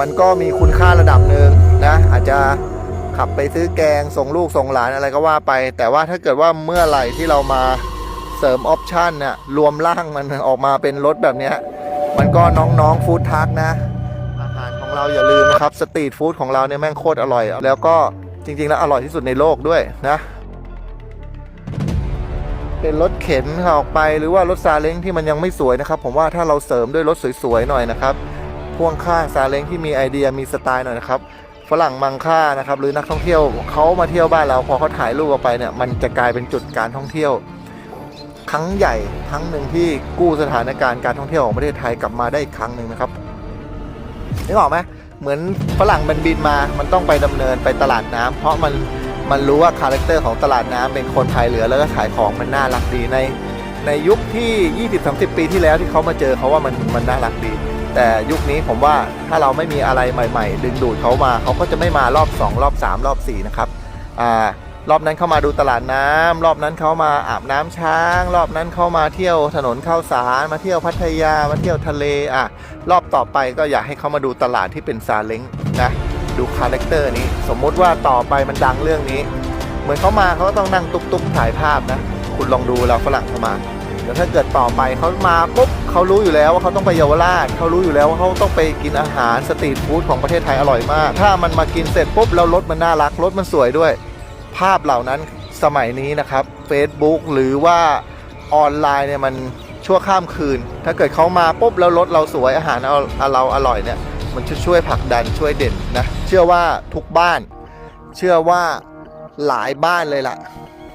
มันก็มีคุณค่าระดับหนึ่งนะ อาจจะขับไปซื้อแกงส่งลูกส่งหลานอะไรก็ว่าไป แต่ว่าถ้าเกิดว่าเมื่อไหร่ที่เรามาเสริมออปชันเนี่ยรวมร่างมันออกมาเป็นรถแบบนี้มันก็น้องๆฟู้ดทักนะ อาหารของเราอย่าลืมนะครับสตรีทฟู้ดของเราเนี่ยแม่งโคตรอร่อย แล้วก็จริงๆ แล้วอร่อยที่สุดในโลกด้วยนะ เป็นรถเข็นออกไปหรือว่ารถซาเล้งที่มันยังไม่สวยนะครับ ผมว่าถ้าเราเสริมด้วยรถสวยๆหน่อยนะครับ พ่วงข้างซาเล้งที่มีไอเดียมีสไตล์หน่อยนะครับฝรั่งมังค่านะครับหรือนักท่องเที่ยวเขามาเที่ยวบ้านเราพอเขาถ่ายรูปออกไปเนี่ยมันจะกลายเป็นจุดการท่องเที่ยว ครั้งใหญ่ครั้งหนึ่งที่กู้สถานการณ์การท่องเที่ยวของประเทศไทยกลับมาได้อีกครั้งหนึ่งนะครับนึกออกไหมเหมือนฝรั่งมันบินมา มันต้องไปดำเนินไปตลาดน้ำเพราะมันมันรู้ว่าคาแรคเตอร์ของตลาดน้ำเป็นคนพายเรือแล้วก็ขายของมันน่ารักดีในในยุคที่ 20-30 ปีที่แล้วที่เขามาเจอเขาว่ามันมันน่ารักดี แต่ยุคนี้ผมว่าถ้าเราไม่มีอะไรใหม่ ๆ ดึงดูดเขามาเขาก็จะไม่มารอบ 2 รอบ 3 รอบ 4 นะครับอ่ารอบนั้นเข้ามาดูตลาดน้ำรอบนั้นเขามาอาบน้ำช้าง รอบนั้นเขามาเที่ยวถนนข้าวสารมาเที่ยวพัทยามาเที่ยวทะเลอะรอบต่อไปก็อยากให้เขามาดูตลาดที่เป็นซาเล้งนะดูคาแรคเตอร์นี้ สมมุติว่าต่อไปมันดังเรื่องนี้ เหมือนเขามาเขาก็ต้องนั่งตุ๊กๆถ่ายภาพนะ คุณลองดูเราฝรั่งเข้ามา เดี๋ยวถ้าเกิดต่อไปเขามาปุ๊บเขารู้อยู่แล้วว่าเขาต้องไปเยาวราชเขารู้อยู่แล้วว่าเขาต้องไปกินอาหารสตรีทฟู้ดของประเทศไทยอร่อยมาก ถ้ามันมากินเสร็จปุ๊บแล้วรถมันน่ารักรถมันสวยด้วย ภาพเหล่านั้นสมัยนี้นะครับ Facebook หรือว่าออนไลน์เนี่ยมันชั่วข้ามคืน ถ้าเกิดเขามาปุ๊บแล้วรถเราสวยอาหารเราเราอร่อยเนี่ยมันจะช่วยผลักดันช่วยเด่นนะเชื่อว่าทุกบ้าน เชื่อว่าหลายบ้านเลยล่ะ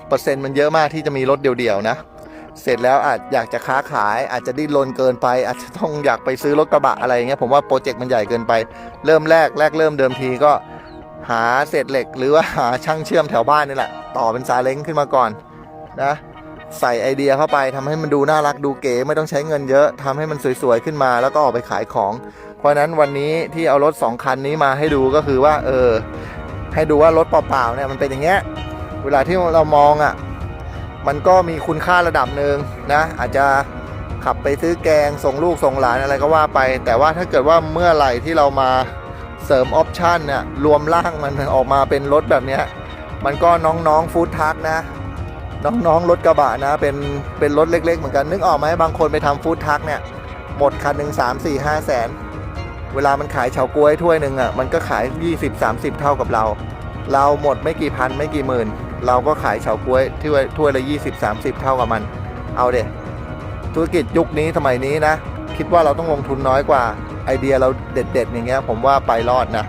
เปอร์เซ็นต์มันเยอะมากที่จะมีรถเดียวๆนะ เสร็จแล้วอาจอยากจะค้าขายอาจจะดิ้นรนเกินไป อาจจะต้องอยากไปซื้อรถกระบะอะไรอย่างเงี้ยผมว่าโปรเจกต์มันใหญ่เกินไป เริ่มแรกแรกเริ่มเดิมทีก็หาเศษเหล็ก หรือว่าหาช่างเชื่อมแถวบ้านนี่แหละ ต่อเป็นซาเล้งขึ้นมาก่อนนะใส่ไอเดียเข้าไปทำให้มันดูน่ารักดูเก๋ไม่ต้องใช้เงินเยอะทำให้มันสวยๆขึ้นมาแล้วก็ออกไปขายของ เพราะฉะนั้นวันนี้ที่เอารถสองคันนี้มาให้ดูก็คือว่าเออให้ดูว่ารถเปล่าๆเนี่ยมันเป็นอย่างเงี้ยเวลาที่เรามองอะ มันก็มีคุณค่าระดับหนึ่งนะ อาจจะขับไปซื้อแกงส่งลูกส่งหลานอะไรก็ว่าไป แต่ว่าถ้าเกิดว่าเมื่อไหร่ที่เรามาเสริมออปชันเนี่ยรวมร่างมันออกมาเป็นรถแบบนี้มันก็น้องๆฟู้ดทักนะ น้องๆรถกระบะนะ เป็นเป็นรถเล็ก ๆ เหมือนกันนึกออกไหมบางคนไปทำฟู้ดทักเนี่ยหมดคันหนึ่งสามสี่ห้าแสนเวลามันขายเฉาก๊วยถ้วยหนึ่งอะมันก็ขาย 20-30 เท่ากับเรา เราหมดไม่กี่พันไม่กี่หมื่น เราก็ขายเฉาก้วยที่ถ้วยละ 20 30 เท่ากับมัน เอาเด็ธุรกิจยุคนี้สมัยนี้นะ คิดว่าเราต้องลงทุนน้อยกว่าไอเดียเราเด็ดๆอย่างเงี้ยผมว่าไปรอดนะ